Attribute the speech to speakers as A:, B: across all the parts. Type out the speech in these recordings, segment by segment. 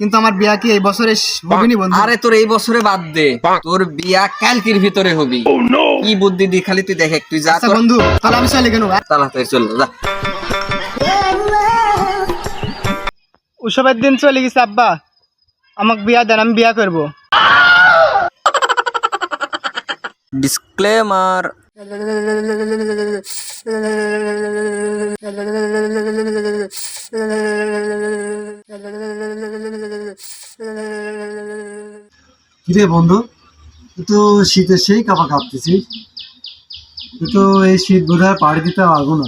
A: কিন্তু আমার বিয়া কি এই বছরে শ- হবে নি বন্ধু?
B: আরে তোর এই বছরে বাদ দে। তোর বিয়া কালকির ভিতরে হবি। কি বুদ্ধি দি খালি তুই দেখ তুই যা
A: আচ্ছা
B: তোর
A: বন্ধু তাহলে আমি চলে গেল
B: তাড়াতাড়ি চল যা।
A: উৎসবের দিন চলে গেছে আব্বা। আমাকে বিয়া দেন আমি বিয়া করব।
B: ডিসক্লেমার
C: কিরে বন্ধু? তো শীতের সেই কাপা কাঁপতেছিস তুই তো এই শীত বোধ হয় পাড়ি দিতে পারব না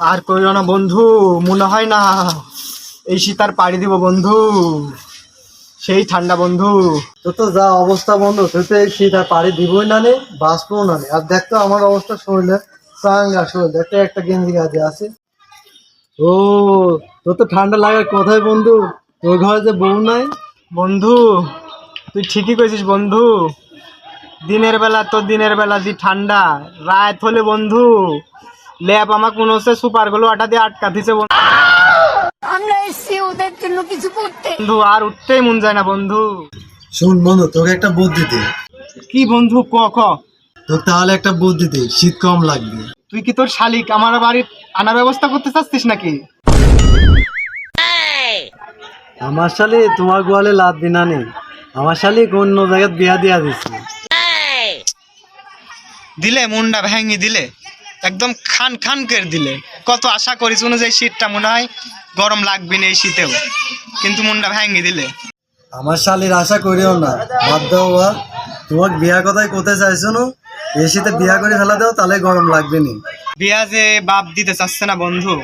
A: আর করিও না বন্ধু মনে হয় না। এই শীত আর পাড়ি দিব বন্ধু। সেই ঠান্ডা বন্ধু।
C: তোর তো যা অবস্থা বন্ধু তুই তো এই শীত আর পাড়ি দিবই না নে বাঁচবো না নে। আর দেখ তো আমার অবস্থা শরীরে চাঙ্গা শরীর। দেখ তো একটা গেঞ্জি গাছে আছে। ও তোর তো ঠান্ডা লাগার কথাই বন্ধু। তোর ঘরে যে বউ নাই।
A: বন্ধু তুই ঠিকই কইছিস বন্ধু। দিনের বেলা তো দিনের বেলা যে ঠান্ডা রাত হলে বন্ধু ল্যাব আমার হচ্ছে সুপারগুলো আটা দিয়ে আটকা দিছে
D: আমরা এসছি ওদের জন্য কিছু করতে।
A: বন্ধু আর উঠতেই মন যায় না বন্ধু।
C: শোন বন্ধু তোকে একটা বুদ্ধি দিই।
A: কি বন্ধু ক ক?
C: তোর তাহলে একটা বুদ্ধি দিই শীত কম লাগবে।
A: তুই কি তোর শালিক আমার বাড়ির আনার ব্যবস্থা করতে চাচ্ছিস নাকি?
C: আমার শালি তোমার গোয়ালে লাভ দিনা নেই। আমার শালি অন্য জায়গায় বিয়া দিয়া দিচ্ছে
A: দিলে মুন্ডা ভেঙে দিলে একদম খান খান করে দিলে। কত আশা করিস অনুযায়ী শীতটা মনে হয় গরম লাগবে না এই শীতেও কিন্তু মুন্ডা ভেঙে দিলে।
C: আমার শালির আশা করিও না। বাদ দাও বা তোমার বিয়া কথাই কোথায় চাইছো না? এই শীতে বিয়া করে ফেলা দাও তাহলে গরম লাগবে নি।
A: বিয়া যে বাপ দিতে চাচ্ছে না বন্ধু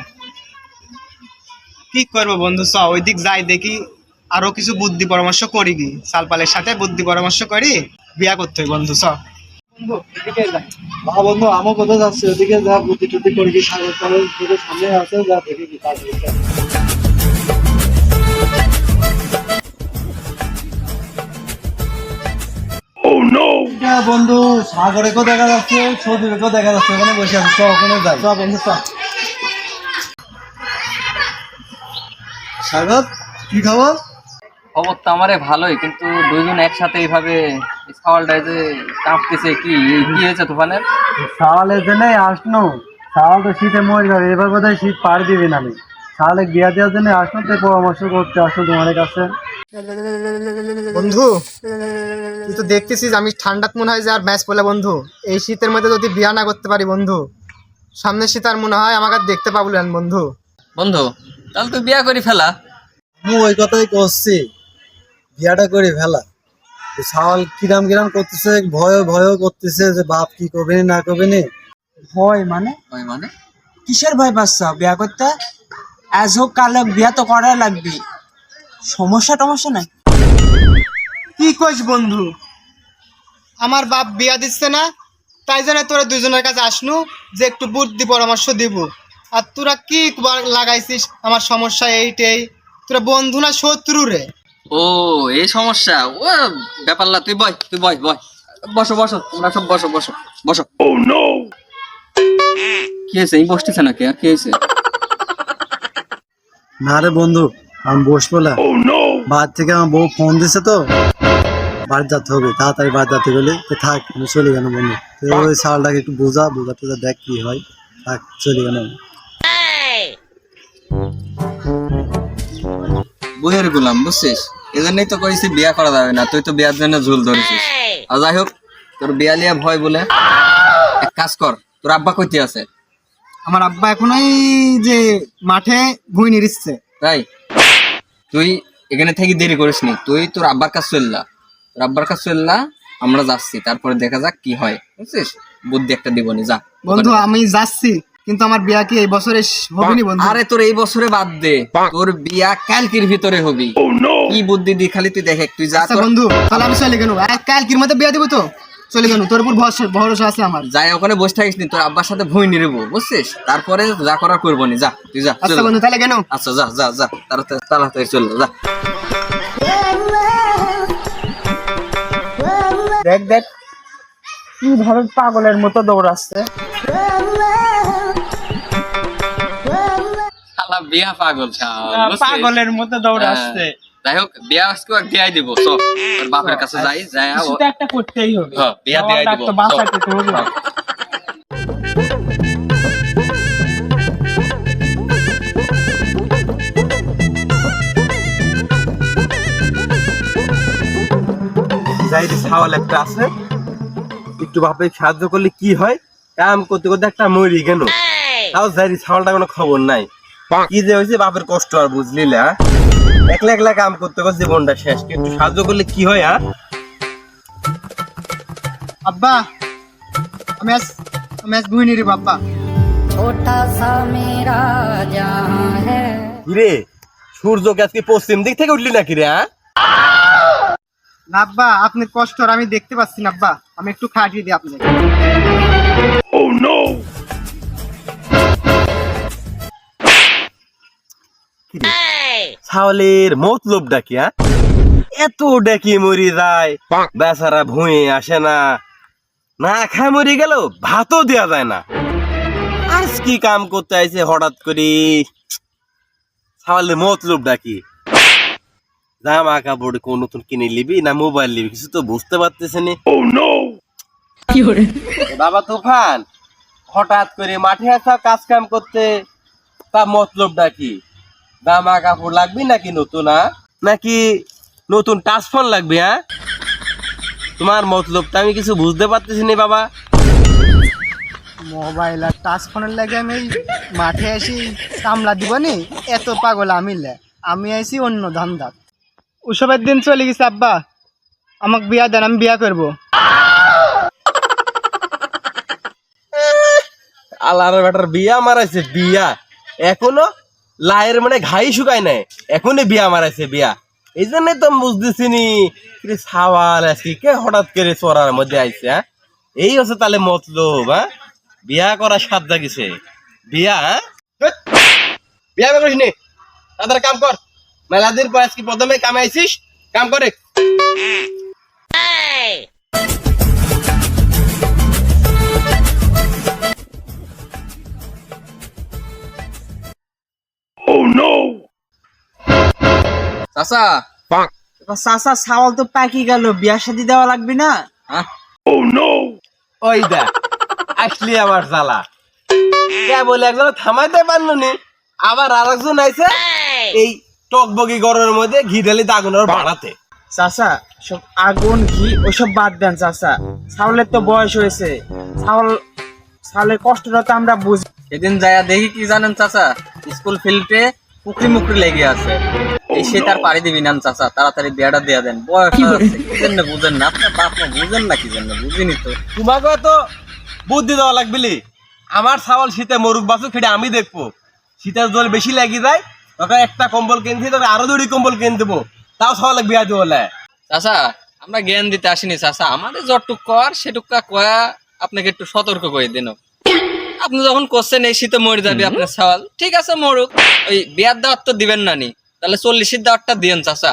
A: কি করব বন্ধু চ ওই দিক যাই দেখি। আরও কিছু বুদ্ধি পরামর্শ করি কি? সালপালের সাথে বুদ্ধি পরামর্শ করি বিয়া করতে হয় বন্ধু চ।
C: বন্ধু আমও কোথায় যাচ্ছে? ওদিকে যা বুদ্ধি টুদ্ধি করে কি সাগর টাগর থেকে সামনে আছে যা দেখে কি কাজ হচ্ছে। এটা বন্ধু সাগরে কো দেখা যাচ্ছে সৌদিকে কো দেখা যাচ্ছে ওখানে বসে আছে ওখানে যাই।
A: চ বন্ধু
C: সাগর কি খবর?
B: খবর তো আমারে ভালোই কিন্তু দুইজন একসাথে এইভাবে সাওয়ালটায় যে কাঁপতেছে কি? কি হয়েছে তুফানের?
C: সাওয়ালের জন্য আসনো। সাওয়াল তো শীতে মরে যাবে এবার বোধহয় শীত পার দিবে না আমি। সাওয়ালে বিয়া দেওয়ার জন্য আসনো তো পরামর্শ করতে আসলো তোমার কাছে।
A: বন্ধু তুই তো দেখতেছিস আমি ঠান্ডাত মনে হয় যে আর ম্যাচ পড়লে বন্ধু। এই শীতের মধ্যে যদি বিয়া না করতে পারি বন্ধু সামনের শীত আর মনে হয় আমাকে আর দেখতে পাবো বন্ধু।
B: বন্ধু তাহলে তুই বিয়া করি ফেলা।
C: আমি ওই কথাই করছি। বিয়াটা করে ফেলা সাওয়াল কিরাম কিরাম করতেছে ভয় ভয় করতেছে যে বাপ কি করবে না করবে না।
E: ভয় মানে?
B: ভয় মানে?
E: কিসের ভয় পাচ্ছ? বিয়া করতে? আজ হোক কাল হোক বিয়া তো করা লাগবে। সমস্যা টমস্যা নাই।
A: কি কইস বন্ধু? আমার বাপ বিয়া দিচ্ছে না তাই জন্য তোরা দুজনের কাছে আসনু যে একটু বুদ্ধি পরামর্শ দিব। আর তোরা কি লাগাইছিস? আমার সমস্যা এইটাই। তোরা বন্ধু না শত্রু রে।
B: ও এই সমস্যা। ও ব্যাপার না তুই বয় তুই বয় বয় বসো বসো তোমরা সব বসো বসো বসো। ও নো কি হয়েছে এই বসতেছে নাকি? আর কি হয়েছে?
C: না রে বন্ধু আমি বসবো না। বাড়ি থেকে আমার বউ ফোন দিছে তো। বাড়ি যেতে হবে তাড়াতাড়ি বাড়ি যেতে বলে তো থাক আমি চলে গেল বন্ধু। তো ওই সালটাকে একটু বোঝা বোঝা টোঝা দেখ কি হয়। থাক চলে গেল
B: বইয়ের গুলাম বুঝছিস? এজন্যই তো কইছি বিয়া করা যাবে না তুই তো বিয়ার জন্য ঝুল ধরেছিস। আর যাই হোক তোর বিয়া লিয়া ভয় বলে। এক কাজ কর তোর আব্বা কইতে আছে।
A: আমার আব্বা এখন ওই যে মাঠে ভুই নিরিচ্ছে।
B: তাই? তুই এখানে থেকে দেরি করিস নি তুই তোর আব্বার কাছে চললা তোর আব্বার কাছে চললা আমরা যাচ্ছি তারপরে দেখা যাক কি হয়। বুঝছিস? বুদ্ধি একটা দিবনি যা।
A: বন্ধু আমি যাচ্ছি। কিন্তু আমার বিয়া কি এই বছরে শ- হবে নি বন্ধু?
B: আরে তোর এই বছরে বাদ দে। তোর বিয়া কালকির ভিতরে হবি। কি বুদ্ধি দি খালি তুই দেখ তুই যা
A: আচ্ছা
B: তোর-
A: বন্ধু তাহলে আমি চলে গেল। কাল কির মধ্যে বিয়া দিব তো? চলে গেল তোর উপর ভরসা ভরসা আছে আমার।
B: যাই ওখানে বসে থাকিস নি তোর আব্বার সাথে ভুঁই নিরবো বুঝছিস? তারপরে যা করার করব নি যা তুই যা চল
A: আচ্ছা বন্ধু তাহলে কেন
B: আচ্ছা যা যা যা তাড়াতাড়ি তাড়াতাড়ি চল যা।
E: দেখ দেখ কীভাবে পাগলের মতো দৌড়াচ্ছে।
B: শালা বিয়া পাগল
E: পাগলের মতো দৌড়াচ্ছে
B: যাই হোক বিয়া আজকে দিয়াই দিব ওর বাপের কাছে যাই যাই
E: একটা করতেই হবে।
B: হ্যাঁ, বিয়া দিয়াই দিব।
E: বাঁচাতে তো হবে।
B: হ্যাঁ।
F: ছাওয়াল একটা আছে। একটু বাপে সাহায্য করলে কি হয়? কাম করতে করতে একটা মরি গেল। তাও যাই ছাওয়ালটা কোনো খবর নাই। বাপের কষ্ট আর বুঝলি না। একলা একলা কাম করতে করতে জীবনটা শেষ। কিন্তু সাহায্য করলে কি হয় আর
A: আব্বা রে
F: সূর্য আজকে পশ্চিম দিক থেকে উঠলি নাকি রে হ্যাঁ?
A: আপনি কষ্ট আর আমি দেখতে পাচ্ছি না আব্বা। আমি একটু খাটিয়ে দিই আপনাকে।
F: ছাওয়ালের মতলব ডাকি হ্যাঁ? এত ডাকি মরি যায় বেচারা ভুঁয়ে আসে না। না খায় মরি গেল ভাতও দেওয়া যায় না। আজ কি কাম করতে আইছে হঠাৎ করে? ছাওয়ালের মতলব ডাকি জামা কাপড় কোন নতুন কিনে নিবি না মোবাইল নিবি কিছু তো বুঝতে পারতেছে নি। এ বাবা তুফান হঠাৎ করে মাঠে আসা কাজ কাম করতে তা মতলব ডাকি জামা কাপড় লাগবে নাকি নতুন হ্যাঁ? নাকি নতুন টাচ ফোন লাগবে হ্যাঁ? তোমার মতলবটা আমি কিছু বুঝতে পারতেছি না বাবা।
A: মোবাইল আর টাচ ফোনের লাগে আমি মাঠে আসি কামলা দিব নি এত পাগল আমি লে। আমি আইছি অন্য ধান্দা ওসবের দিন চলে গেছে আব্বা। আমাকে বিয়া দেন আমি বিয়া করব।
F: আল্লাহর বেটার বিয়া মারাইছে বিয়া। এখনও লায়ের মানে ঘাই শুকায় নাই। এখনই বিয়া মারাইছে, বিয়া। এই জন্য তো বুঝতেছি নি সাওয়াল আছি কে হঠাৎ করে চড়ার মধ্যে আইছে হ্যাঁ? এই হচ্ছে তাহলে মতলব হ্যাঁ? বিয়া করার সাত জাগিছে। বিয়া হ্যাঁ? বিয়া করিস নি? তাদের কাম কর। মেলা দিন পর আজকে প্রথমে কামাইছিস কাম করে।
B: চাচা
E: এবার চাচা ছাওয়াল তো পাকি গেল বিয়ার সাথে দেওয়া লাগবে না?
F: ওই দেখ আসলি আমার জ্বালা। কে বলে একজন থামাইতে পারল নি? আবার আরেকজন আইছে এই টকবগি গরমের মধ্যে ঘি ঢালি দাগুনের বাড়াতে
E: চাচা সব আগুন ঘি ওসব বাদ দেন চাচা। ছাওলের তো বয়স হয়েছে। ছাওল ছাওলের কষ্টটা তো আমরা বুঝি।
B: সেদিন যায়া দেখি কি জানেন চাচা? স্কুল ফিল্ডে পুকুরি মুকরি লেগে আছে। এই সে তার পাড়ি দিবি নাম চাচা তাড়াতাড়ি বিয়াটা দিয়া দেন। বয়স কি জন্য বুঝেন না? আপনার বাপ মা বুঝেন না কি জন্য? বুঝিনি তো।
F: তোমাকে তো বুদ্ধি দেওয়া লাগবিলি আমার ছাওয়াল শীতে মরুক বাসু খেটে আমি দেখব। শীতের জল বেশি লাগি যায় তখন একটা কম্বল কিনছি তখন আরও দুটি কম্বল কিনে দেবো। তাও ছাওয়াল বিয়া দিব বলে।
B: চাচা আমরা জ্ঞান দিতে আসিনি চাচা। আমাদের যতটুক কর সেটুকা কয়া আপনাকে একটু সতর্ক করে দিন। আপনি যখন করছেন এই শীতে মরে যাবে আপনার সওয়াল। ঠিক আছে মরুক। ওই বিয়ার দাওয়াত তো দিবেন না নি। তাহলে চল্লিশের দাওয়াতটা দিয়েন চাচা।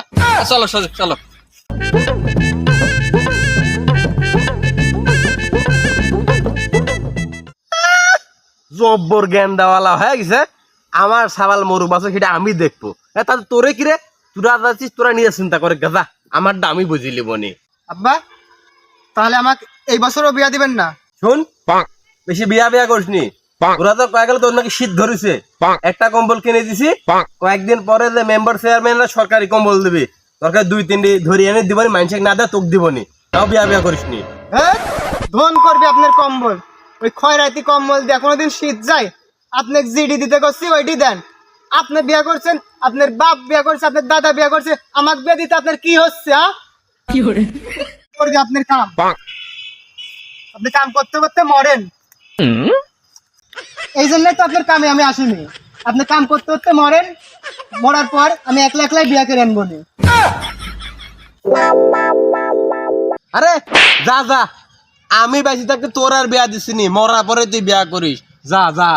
B: চলো সজীব চলো।
F: জব্বর জ্ঞান দেওয়ালা হয়ে গেছে। আমার সাবাল মরুক বাসু সেটা আমি দেখব। এ তাহলে তোরে কিরে তোরা যাচ্ছিস তোরা নিয়ে চিন্তা করে গাজা। আমার দামি বুঝিলি বনি।
A: আব্বা তাহলে আমাকে এই বছরও বিয়া দিবেন না?
F: শুন। বেশি বিয়া বিয়া করিসনি। ওরা তো কয়ে গেল তোর নাকি শীত ধরেছে। একটা কম্বল কিনে দিছি। কয়েকদিন পরে যে মেম্বার চেয়ারম্যানরা সরকারি কম্বল দিবি দরকার দুই তিনটি ধরে এনে দিবনি না দেয় তোকে দিবনি। তাও বিয়া বিয়া করিসনি।
A: হ্যাঁ ধন করবে আপনার কম্বল। ওই খয়রাতি কম্বল দিয়ে কোনোদিন শীত যায়? আপনাকে জিডি দিতে করছি ওইটি দেন। আপনি বিয়া করছেন আপনার বাপ বিয়া করছে আপনার দাদা বিয়া করছে আমাকে বিয়া দিতে আপনার কি হচ্ছে হ্যাঁ? করবে আপনার কাম? আপনি কাম করতে করতে মরেন। এই জন্যই তো আপনার কামে আমি আসিনি। আপনি কাম করতে করতে মরেন মরার পর আমি একলা একলাই বিয়া করে আনব।
F: আরে যা যা। আমি বেশি থাকতে তোর আর বিয়া দিছিনি মরার পরে তুই বিয়া করিস। যা যা।